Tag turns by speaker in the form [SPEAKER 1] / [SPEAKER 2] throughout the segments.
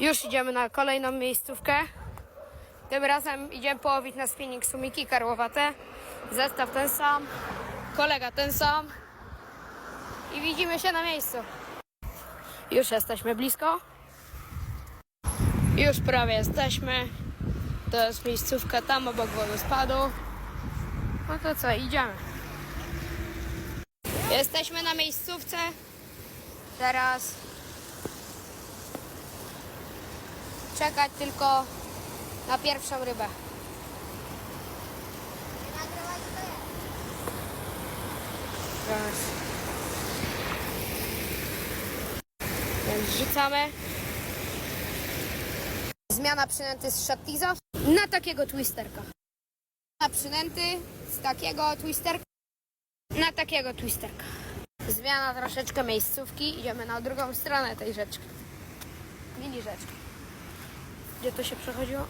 [SPEAKER 1] Już idziemy na kolejną miejscówkę. Tym razem idziemy połowić na spinning sumiki karłowate. Zestaw ten sam, kolega ten sam. I widzimy się na miejscu. Już jesteśmy blisko. Już prawie jesteśmy. To jest miejscówka tam obok wodospadu. No to co, idziemy. Jesteśmy na miejscówce. Teraz czekać tylko na pierwszą rybę. Teraz. Więc rzucamy. Zmiana przynęty z Shatiza na takiego twisterka. Na przynęty z takiego twisterka na takiego twisterka. Zmiana troszeczkę miejscówki. Idziemy na drugą stronę tej rzeczki. Mini rzeczki. Gdzie to się przechodziło?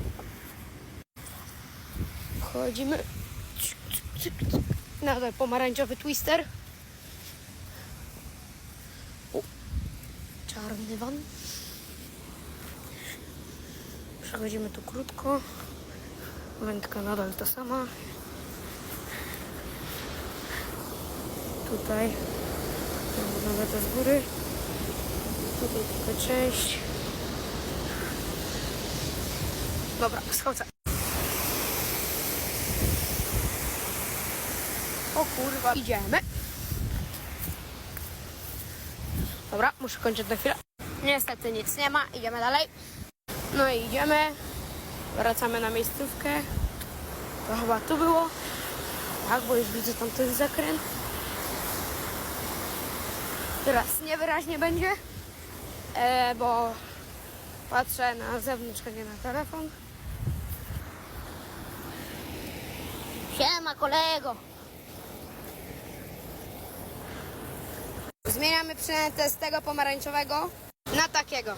[SPEAKER 1] Cyk. Na ten pomarańczowy twister. Czarny van. Przechodzimy tu krótko. Wędka nadal ta sama. Tutaj nawet z góry. Tutaj tylko część. Dobra, schodzę. O kurwa, idziemy. Dobra, muszę kończyć na chwilę. Niestety nic nie ma, idziemy dalej. No i idziemy. Wracamy na miejscówkę. To chyba tu było. Tak, bo już widzę tam ten zakręt. Teraz niewyraźnie będzie, e, bo patrzę na zewnątrz, a nie na telefon. Siema kolego! Zmieniamy przynętę z tego pomarańczowego na takiego.